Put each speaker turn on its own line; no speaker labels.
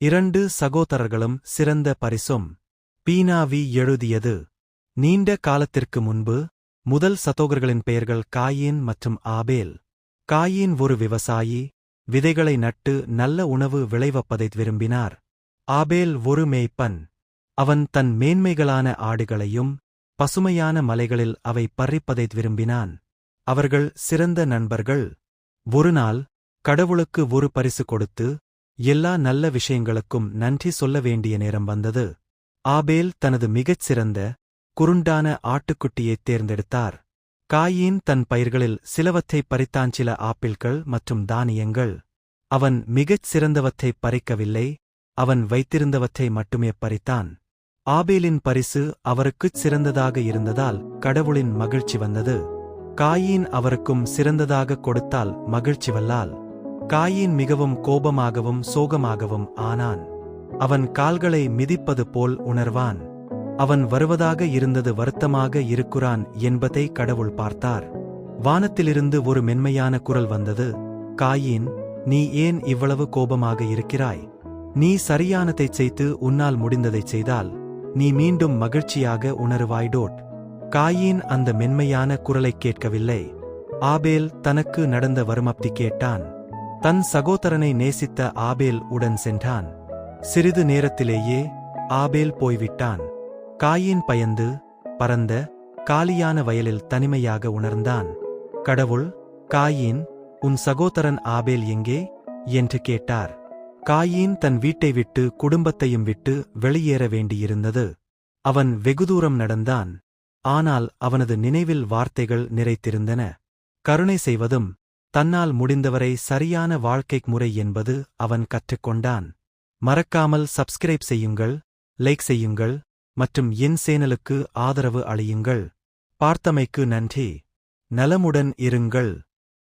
இரண்டு சகோதரர்களும் சிறந்த பரிசும். பீனாவி எழுதியது நீண்ட காலத்திற்கு முன்பு முதல் சதோகர்களின் பெயர்கள் காயின் மற்றும் ஆபேல். காயீன் ஒரு விவசாயி விதைகளை நட்டு நல்ல உணவு விளைவப்பதை விரும்பினார். ஆபேல் ஒரு மேய்ப்பன். அவன் தன் மேன்மைகளான ஆடுகளையும் பசுமையான மலைகளில் அவை பறிப்பதை விரும்பினான். அவர்கள் சிறந்த நண்பர்கள். ஒருநாள் கடவுளுக்கு ஒரு பரிசு கொடுத்து எல்லா நல்ல விஷயங்களுக்கும் நன்றி சொல்ல வேண்டிய நேரம் வந்தது. ஆபேல் தனது மிகச் சிறந்த குருண்டான ஆட்டுக்குட்டியைத் தேர்ந்தெடுத்தார். காயீன் தன் பயிர்களில் சிலவற்றை பறித்தான் சில ஆப்பிள்கள் மற்றும் தானியங்கள். அவன் மிகச் சிறந்தவற்றைப் பறிக்கவில்லை அவன் வைத்திருந்தவற்றை மட்டுமே பறித்தான். ஆபேலின் பரிசு அவருக்குச் சிறந்ததாக இருந்ததால் கடவுளின் மகிழ்ச்சி வந்தது. காயீன் அவருக்கும் சிறந்ததாக கொடுத்தால் மகிழ்ச்சி வல்லால் காயீன் மிகவும் கோபமாகவும் சோகமாகவும் ஆனான். அவன் கால்களை மிதிப்பது போல் உணர்வான். அவன் வருவதாக இருந்தது வருத்தமாக இருக்கிறான் என்பதை கடவுள் பார்த்தார். வானத்திலிருந்து ஒரு மென்மையான குரல் வந்தது காயீன் நீ ஏன் இவ்வளவு கோபமாக இருக்கிறாய்? நீ சரியானதைச் செய்து உன்னால் முடிந்ததைச் செய்தால் நீ மீண்டும் மகிழ்ச்சியாக உணருவாய்டோட் காயீன் அந்த மென்மையான குரலைக் கேட்கவில்லை. ஆபேல் தனக்கு நடந்த வருமப்தி கேட்டான். தன் சகோதரனை நேசித்த ஆபேல் உடன் சென்றான். சிறிது நேரத்திலேயே ஆபேல் போய்விட்டான். காயின் பயந்து பரந்த காலியான வயலில் தனிமையாக உணர்ந்தான். கடவுள் காயின் உன் சகோதரன் ஆபேல் எங்கே? என்று கேட்டார். காயீன் தன் வீட்டை விட்டு குடும்பத்தையும் விட்டு வெளியேற வேண்டியிருந்தது. அவன் வெகுதூரம் நடந்தான். ஆனால் அவனது நினைவில் வார்த்தைகள் நிறைத்திருந்தன. கருணை செய்வதும் தன்னால் முடிந்தவரை சரியான வாழ்க்கை முறை என்பது அவன் கற்றுக்கொண்டான். மறக்காமல் சப்ஸ்கிரைப் செய்யுங்கள் லைக் செய்யுங்கள் மற்றும் என் சேனலுக்கு ஆதரவு அளியுங்கள். பார்த்தமைக்கு நன்றி. நலமுடன் இருங்கள்.